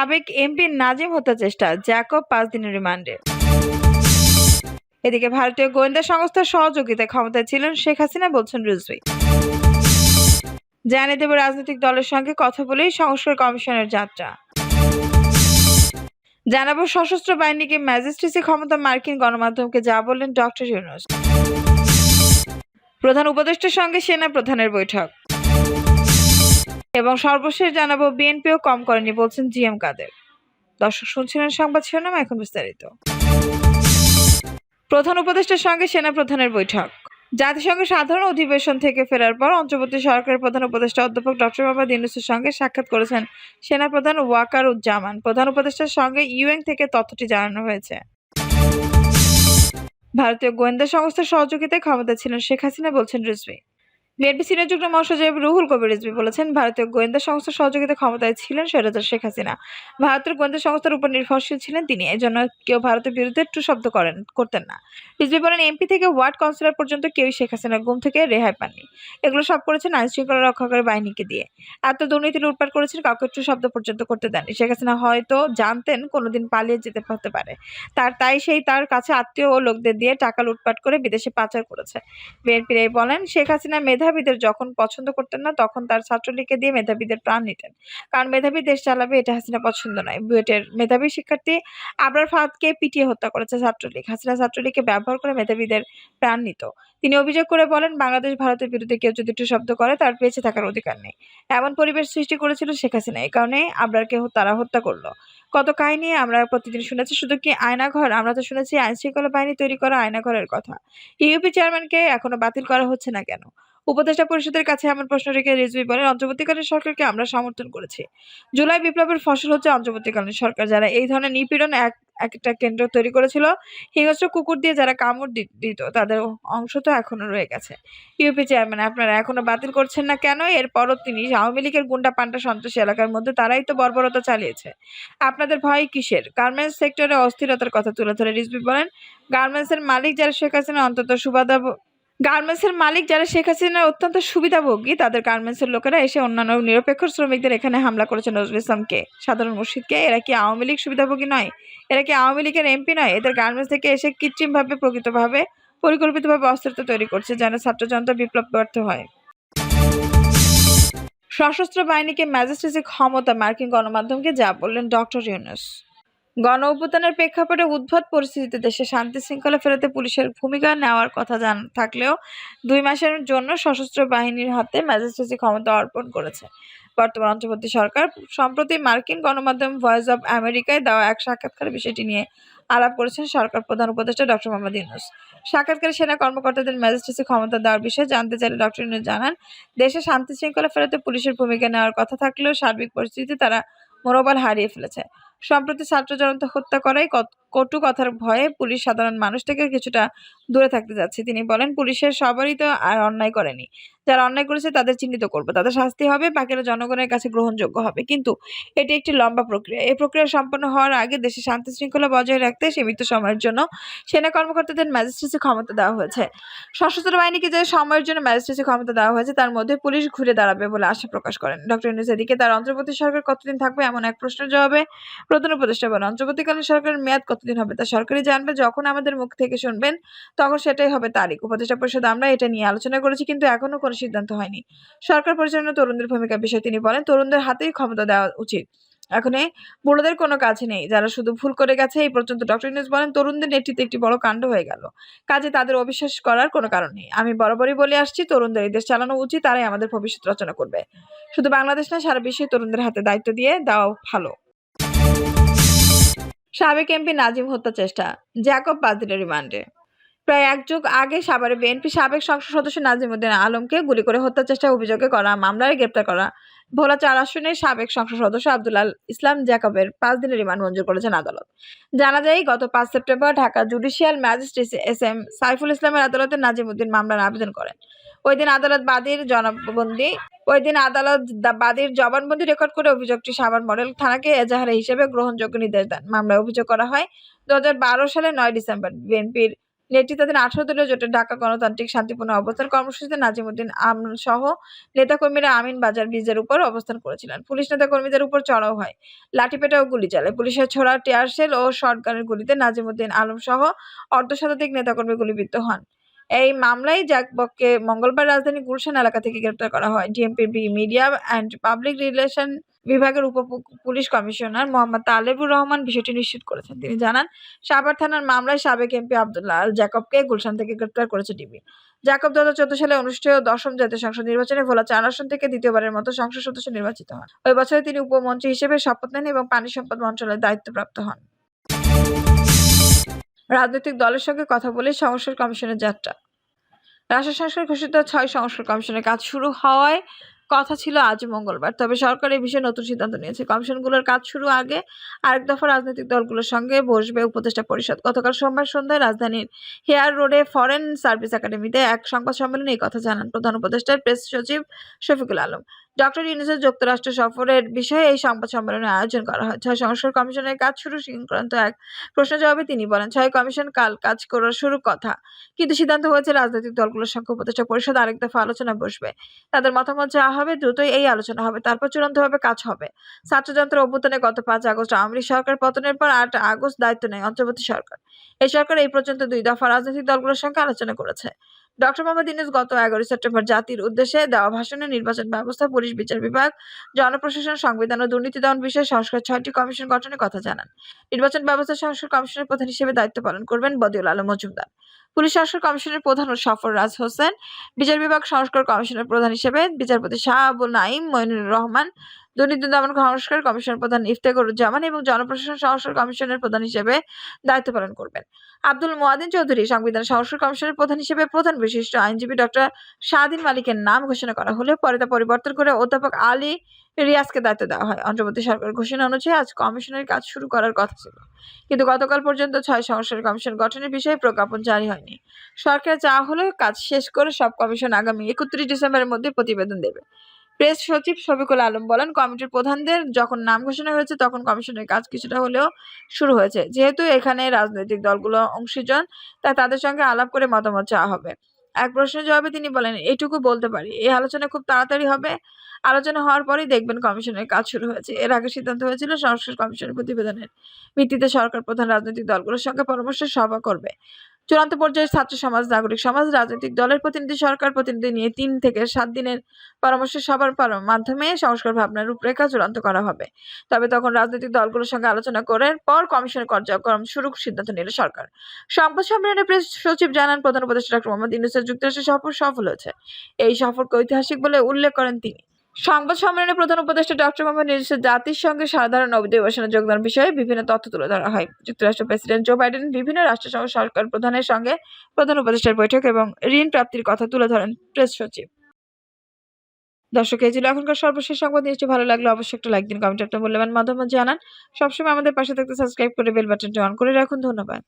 সাবেক এমপি নাজিম হত্যা চেষ্টা, জ্যাকব পাঁচ দিনের রিমান্ডে। এদিকে ভারতীয় গোয়েন্দা সংস্থার সহযোগিতায় ক্ষমতায় ছিলেন শেখ হাসিনা, বলছেন রিজভি। জানিয়ে দেব রাজনৈতিক দলের সঙ্গে কথা বলেই সংস্কার কমিশনের যাত্রা। জানাব সশস্ত্র বাহিনীকে ম্যাজিস্ট্রেসি ক্ষমতা মার্কিন গণমাধ্যমকে, যা বললেন ডক্টর ইউনুস। প্রধান উপদেষ্টার সঙ্গে সেনা প্রধানের বৈঠক। এবং সর্বশেষ জানাব, বিএনপিও কম করেনি বলছেন জিএম কাদের। দর্শক, শুনছিলেন সংবাদ শিরোনাম এখন বিস্তারিত। প্রধান উপদেষ্টার সঙ্গে সেনা প্রধানের বৈঠক। জাতিসংঘের সাধারণ অধিবেশন থেকে ফেরার পর অন্তর্বর্তী সরকারের প্রধান উপদেষ্টা অধ্যাপক ডক্টর মোহাম্মদ ইউনুসের সঙ্গে সাক্ষাৎ করেছেন সেনাপ্রধান ওয়াকার উজ্জামান প্রধান উপদেষ্টার সঙ্গে ইউএন থেকে তথ্যটি জানানো হয়েছে। ভারতীয় গোয়েন্দা সংস্থার সহযোগিতায় ক্ষমতা ছিলেন শেখ হাসিনা বলছেন রিজভি। বিএনপি সিনিয়র মহাসচিব রুহুল কবির রিজভি বলেছেন, ভারতীয় গোয়েন্দা সংস্থার সহযোগিতা ক্ষমতায় ছিলেন স্বৈরাচার শেখ হাসিনা। ভারতের গোয়েন্দা সংস্থার উপর নির্ভরশীল ছিলেন তিনি, এজন্য কেউ ভারতের বিরুদ্ধে টু শব্দ করেন, করতেন না। রিজভি বলেন, এমপি থেকে ওয়ার্ড কাউন্সিলর পর্যন্ত কেউই শেখ হাসিনার গুম থেকে রেহাই পাননি। এগুলো সব করেছেন আইন শৃঙ্খলা রক্ষাকারী বাহিনীকে দিয়ে। এত দুর্নীতি লুটপাট করেছেন, কাউকে টু শব্দ পর্যন্ত করতে দেননি। শেখ হাসিনা হয়তো জানতেন কোনোদিন পালিয়ে যেতে হতে পারে। তার তাই সেই তার কাছে আত্মীয় ও লোকদের দিয়ে টাকা লুটপাট করে বিদেশে পাচার করেছে। বিএনপির এই বলেন, শেখ হাসিনা মেধাবীদের যখন পছন্দ করতেন না, তখন তার ছাত্রলীগকে দিয়ে মেধাবীদের প্রাণ নিতেন। কারণ মেধাবী দেশ চালাবে এটা হাসিনা পছন্দ নয়। বুয়েটের মেধাবী শিক্ষার্থী আবরার ফাহাদকে পিটিয়ে হত্যা করেছে ছাত্রলীগ। হাসিনা ছাত্রলীগকে ব্যবহার করে মেধাবীদের প্রাণ নিত। তিনি অভিযোগ করে বলেন, বাংলাদেশ ভারতের বিরুদ্ধে কেউ যদি একটু শব্দ করে, তার বেঁচে থাকার অধিকার নেই। এমন পরিবেশ সৃষ্টি করেছিল শেখ হাসিনা। এই কারণে আবরারকে তারা হত্যা করল। কত কাহিনী আমরা প্রতিদিন শুনেছি, শুধু কি আয়নাঘর? আমরা তো শুনেছি আইন শৃঙ্খলা বাহিনী তৈরি করা আয়নাঘরের কথা। ইউপি চেয়ারম্যানকে এখনও বাতিল করা হচ্ছে না কেন? উপদেষ্টা পরিষদের কাছে এমন প্রশ্ন রেখে রিজভি বলেন, অন্তর্বর্তীকালীন সরকারকে আমরা সমর্থন করেছি। জুলাই বিপ্লবের ফসল হচ্ছে অন্তর্বর্তীকালীন সরকার। যারা এই ধরনের নিপীড়ন এক, একটা কেন্দ্র তৈরি করেছিল, হিংস্র কুকুর দিয়ে যারা কামড় দিত, তাদের অংশ তো এখনও রয়ে গেছে। ইউপি চেয়ারম্যান আপনারা এখনও বাতিল করছেন না কেন? এরপরও তিনি আওয়ামী লীগের গুন্ডা পান্ডা সন্ত্রাসী এলাকার মধ্যে তারাই তো বর্বরতা চালিয়েছে। আপনাদের ভয় কিসের? গার্মেন্টস সেক্টরে অস্থিরতার কথা তুলে ধরে রিজভি বলেন, গার্মেন্টসের মালিক যারা শেখ হাসিনা, অন্তত সুবাদা গার্মেন্টসের মালিক যারা শেখ হাসিনার অত্যন্ত সুবিধাভোগী, তাদের গার্মেন্টসের লোকেরা এসে অন্যান্য নিরপেক্ষ শ্রমিকদের এখানে হামলা করেছে নজরুল ইসলামকে। সাধারণ মুর্শিদকে এরা কি আওয়ামী লীগ সুবিধাভোগী নয়? এরা কি আওয়ামী লীগের এমপি নয়? এদের গার্মেন্টস থেকে এসে কৃত্রিমভাবে, প্রকৃতভাবে, পরিকল্পিতভাবে অস্থিরতা তৈরি করছে যেন ছাত্র জনতা বিপ্লব ব্যর্থ হয়। সশস্ত্র বাহিনীকে ম্যাজিস্ট্রেসি ক্ষমতা মার্কিন গণমাধ্যমকে, যা বললেন ডক্টর ইউনুস। গণ অভ্যুত্থানের প্রেক্ষাপটে উদ্ভট পরিস্থিতিতে দেশে শান্তি শৃঙ্খলা ফেরাতে পুলিশের ভূমিকা নেওয়ার কথা জান থাকলেও দুই মাসের জন্য সশস্ত্র বাহিনীর হাতে ম্যাজিস্ট্রেসি ক্ষমতা অর্পণ করেছে। বর্তমান অন্তর্বর্তী সরকার সম্প্রতি মার্কিন গণমাধ্যম ভয়েস অব আমেরিকায় দেওয়া এক সাক্ষাৎকারে বিষয়টি নিয়ে আলাপ করেছেন সরকার প্রধান উপদেষ্টা ডক্টর মোহাম্মদ ইউনুস। সাক্ষাৎকারে সেনা কর্মকর্তাদের ম্যাজিস্ট্রেসি ক্ষমতা দেওয়ার বিষয়ে জানতে চাইলে ডক্টর ইউনুস জানান, দেশে শান্তি শৃঙ্খলা ফেরাতে পুলিশের ভূমিকা নেওয়ার কথা থাকলেও সার্বিক পরিস্থিতিতে তারা মনোবল হারিয়ে ফেলেছে। সম্প্রতি ছাত্র জনতা হত্যা করায় কত- কটু কথার ভয়ে পুলিশ সাধারণ মানুষ থেকে কিছুটা দূরে থাকতে যাচ্ছে। তিনি বলেন, পুলিশের সবারই তো আর অন্যায় করেনি। যারা অন্যায় করেছে তাদের চিহ্নিত করব। তাদের শাস্তি হবে, বাকিরা জনগণের কাছে গ্রহণযোগ্য হবে। কিন্তু এটি একটি লম্বা প্রক্রিয়া। এই প্রক্রিয়া সম্পন্ন হওয়ার আগে দেশে শান্তি শৃঙ্খলা বজায় রাখতে সীমিত সময়ের জন্য সেনা কর্মকর্তাদের ম্যাজিস্ট্রেসি ক্ষমতা দেওয়া হয়েছে। সশস্ত্র বাহিনীকে যে সময়ের জন্য ম্যাজিস্ট্রেসি ক্ষমতা দেওয়া হয়েছে, তার মধ্যে পুলিশ ঘুরে দাঁড়াবে বলে আশা প্রকাশ করেন। ডক্টর ইউনুস এদিকে, তার অন্তর্বর্তী সরকার কতদিন থাকবে এমন এক প্রশ্নের জবাবে? প্রধান উপদেষ্টা বলেন, অন্তর্বর্তীকালীন সরকারের মেয়াদ কতদিন হবে? তা সরকারি জানবে, যখন আমাদের মুখ থেকে শুনবেন, তখন সেটাই হবে তারিখ। উপদেষ্টা পরিষদ আমরা এটা নিয়ে আলোচনা করেছি, কিন্তু এখনও কোনো সিদ্ধান্ত হয়নি। সরকার পরিচালনা তরুণদের ভূমিকা বিষয়ে তিনি বলেন, তরুণদের হাতেই ক্ষমতা দেওয়া উচিত। এখন বুড়োদের কোনো কাজ নেই, যারা শুধু ভুল করে গেছে, এই পর্যন্ত ডক্টর ইউনুস বলেন, তরুণদের নেতৃত্বে একটি বড় কাণ্ড হয়ে গেল। কাজে তাদের অবিশ্বাস করার কোনো কারণ নেই। আমি বরাবরই বলে আসছি, তরুণদের এই দেশ চালানো উচিত, তারাই আমাদের ভবিষ্যৎ রচনা করবে। শুধু বাংলাদেশ না সারা বিশ্বে তরুণদের হাতে দায়িত্ব দিয়ে দেওয়া ভালো। সাবেক এমপি নাজিম হত্যা চেষ্টা, জ্যাকব বাদিনের রিমান্ডে। প্রায় এক যুগ আগে সাভারে বিএনপি সাবেক সংসদ সদস্য নাজিমুদ্দিন আলমকে গুলি করে হত্যা চেষ্টার অভিযোগে করা মামলায় গ্রেপ্তার করা। ভোলা চার আসনের সাবেক সংসদ সদস্য আব্দুল্লাল ইসলাম জ্যাকবের পাঁচ দিনের রিমান্ড মঞ্জুর করেছেন আদালত। জানা যায়, গত পাঁচ September Dhaka judicial magistrate S M Saiful ইসলামের আদালতে নাজিমুদ্দিন মামলার আবেদন করেন। ওই দিন আদালত বাদীর জনবন্দি, ওই দিন আদালত বাদীর জবানবন্দি রেকর্ড করে অভিযোগটি সাভার মডেল থানাকে এজাহারে হিসেবে গ্রহণযোগ্য নির্দেশ দেন। মামলায় অভিযোগ করা হয় দু সালের নয় ডিসেম্বর, বিএনপির নেতৃত্বাধীন আঠারো দলীয় জোটের ঢাকা গণতান্ত্রিক শান্তিপূর্ণ অবস্থান কর্মসূচিতে নাজিমুদ্দিন আমন সহ নেতাকর্মীরা আমিন বাজার ব্রিজের উপর অবস্থান করেছিলেন। পুলিশ নেতাকর্মীদের উপর চড়াও হয়, লাঠিপেটা ও গুলি চালায়। পুলিশের ছোড়া টিয়ারশেল ও শটগানের গুলিতে নাজিমুদ্দিন আলম সহ অর্ধশতাধিক নেতাকর্মী গুলিবিদ্ধ হন। এই মামলায় জ্যাকবককে মঙ্গলবার রাজধানী গুলশান এলাকা থেকে গ্রেপ্তার করা হয়। ডিএমপির মিডিয়া অ্যান্ড পাবলিক রিলেশন বিভাগের উপ পুলিশ কমিশনার মোহাম্মদ তালেবুর রহমান বিষয়টি নিশ্চিত করেছেন। তিনি জানান, সাভার থানার মামলায় সাবেক এমপি আবদুল্লাহ আল জ্যাকবকে গুলশান থেকে গ্রেপ্তার করেছে ডিবি জ্যাকব দু হাজার চোদ্দ সালে অনুষ্ঠেয় দশম জাতীয় সংসদ নির্বাচনে ভোলা চার আসন থেকে দ্বিতীয়বারের মতো সংসদ সদস্য নির্বাচিত হন। ওই বছরে তিনি উপমন্ত্রী হিসেবে শপথ নেন এবং পানি সম্পদ মন্ত্রণালয়ের দায়িত্বপ্রাপ্ত হন। রাজনৈতিক দলের সঙ্গে কথা বলে সংস্কার কমিশনের যাত্রা। রাষ্ট্র সংস্কার ঘোষিত ছয় সংস্কার কমিশনের কাজ শুরু হওয়ায় কথা ছিল আজ মঙ্গলবার, তবে সরকার এই বিষয়ে নতুন সিদ্ধান্ত নিয়েছে। কমিশনগুলোর কাজ শুরু আগে আরেক দফা রাজনৈতিক দলগুলোর সঙ্গে বসবে উপদেষ্টা পরিষদ। গতকাল সোমবার সন্ধ্যায় রাজধানীর হেয়ার রোডে ফরেন সার্ভিস একাডেমিতে এক সংবাদ সম্মেলনে এই কথা জানান প্রধান উপদেষ্টার প্রেস সচিব শফিকুল আলম। ডক্টর ইউনুসের যুক্তরাষ্ট্র সফরের বিষয়ে এই সংবাদ সম্মেলনের আয়োজন করা হয়। ছয় সংস্কার কমিশনের কাজ শুরু সংক্রান্ত এক প্রশ্ন জবাবে তিনি বলেন, ছয় কমিশন কাল কাজ করার শুরু কথা। কিন্তু সিদ্ধান্ত হয়েছে রাজনৈতিক দলগুলোর সঙ্গে উপদেষ্টা পরিষদ আরেক দফা আলোচনা বসবে। তাদের মতামত যা হবে দ্রুতই এই আলোচনা হবে। তারপর চূড়ান্ত চূড়ান্তভাবে কাজ হবে। ছাত্রযন্ত্র অভ্যুত্থানে গত পাঁচ আগস্ট আওয়ামী সরকার পতনের পর আট আগস্ট দায়িত্ব নেয় অন্তর্বর্তী সরকার। এই সরকার এই পর্যন্ত দুই দফা রাজনৈতিক দলগুলোর সঙ্গে আলোচনা করেছে। ডক্টর মোহাম্মদ ইউনুস গত এগারোই সেপ্টেম্বর জাতির উদ্দেশ্যে দেওয়া ভাষণে নির্বাচন ব্যবস্থা, পুলিশ বিচার বিভাগ, জনপ্রশাসন, সংবিধান ও দুর্নীতি দমন বিষয়ে সংস্কার ছয়টি কমিশন গঠনের কথা জানান। নির্বাচন ব্যবস্থা সংস্কার কমিশনের প্রধান হিসেবে দায়িত্ব পালন করবেন বদিউল আলম মজুমদার। পুলিশ সংস্কার কমিশনের প্রধান ও সফর রাজ হোসেন। বিচার বিভাগ সংস্কার কমিশনের প্রধান হিসেবে বিচারপতি শাহ আবুল নাইম মইনুর রহমান দুর্নীতি দমন সংস্কার কমিশনের প্রধান ইফতেখরুজ্জামান এবং জনপ্রশাসন সংস্কার কমিশনের প্রধান হিসেবে দায়িত্ব পালন করবেন। আব্দুল মোয়াদিন চৌধুরী সংবিধান সংস্কার কমিশনের প্রধান হিসেবে প্রধান বিশিষ্ট আইনজীবী ডক্টর শাহদিন মালিকের নাম ঘোষণা করা হলেও পরে তা পরিবর্তন করে অধ্যাপক আলী রিয়াজকে দায়িত্ব দেওয়া হয়। অন্তর্বর্তী সরকার ঘোষণা অনুযায়ী আজ কমিশনের কাজ শুরু করার কথা ছিল। কিন্তু গতকাল পর্যন্ত ছয় সংস্কার কমিশন গঠনের বিষয়ে প্রজ্ঞাপন জারি হয়নি। সরকার চা হলো কাজ শেষ করে সব কমিশন আগামী একত্রিশ ডিসেম্বরের মধ্যে প্রতিবেদন দেবে। প্রেস সচিব শফিকুল আলম বলেন, কমিটির প্রধানদের যখন নাম ঘোষণা হয়েছে, তখন কমিশনের কাজ কিছুটা হলেও শুরু হয়েছে। যেহেতু এখানে রাজনৈতিক দলগুলো অংশীজন, তাই তাদের সঙ্গে আলাপ করে মতামত চাওয়া হবে। এক প্রশ্নের জবাবে তিনি বলেন, এটুকু বলতে পারি, এই আলোচনা খুব তাড়াতাড়ি হবে। আলোচনা হওয়ার পরেই দেখবেন কমিশনের কাজ শুরু হয়েছে। এর আগে সিদ্ধান্ত হয়েছিল সংস্কার কমিশনের প্রতিবেদনের ভিত্তিতে সরকার প্রধান রাজনৈতিক দলগুলোর সঙ্গে পরামর্শ সভা করবে। চূড়ান্ত পর্যায়ে ছাত্র সমাজ, নাগরিক সমাজ, রাজনৈতিক দলের প্রতিনিধি, সরকার প্রতিনিধি নিয়ে তিন থেকে সাত দিনের পরামর্শ সবার মাধ্যমে সংস্কার ভাবনার রূপরেখা চূড়ান্ত করা হবে। তবে তখন রাজনৈতিক দলগুলোর সঙ্গে আলোচনা করার পর কমিশনের কার্যক্রম শুরু সিদ্ধান্ত নিল সরকার। সংবাদ সম্মেলনে প্রেস সচিব জানান, প্রধান উপদেষ্টা ডক্টর মোহাম্মদ ইউনুসের যুক্তরাষ্ট্র সফর সফল হয়েছে। এই সফরকে ঐতিহাসিক বলে উল্লেখ করেন তিনি। সংবাদ সম্মেলনে প্রধান উপদেষ্টা ডক্টর মোহাম্মদ জাতির সঙ্গে সাধারণ অধিবেশনে যোগদান বিষয়ে বিভিন্ন তথ্য তুলে ধরা হয়। যুক্তরাষ্ট্র প্রেসিডেন্ট জো বাইডেন বিভিন্ন রাষ্ট্রসহ সরকার প্রধানের সঙ্গে প্রধান উপদেষ্টার বৈঠক এবং ঋণ প্রাপ্তির কথা তুলে ধরেন প্রেস সচিব। দর্শক, এই ছিল এখনকার সর্বশেষ সংবাদ। নিউজটি ভালো লাগলে অবশ্যই একটা লাইক দিন, কমেন্ট, একটা মূল্যবান মতামত জানান। সবসময় আমাদের পাশে থাকতে সাবস্ক্রাইব করে বেল বাটনটি অন করে রাখুন। ধন্যবাদ।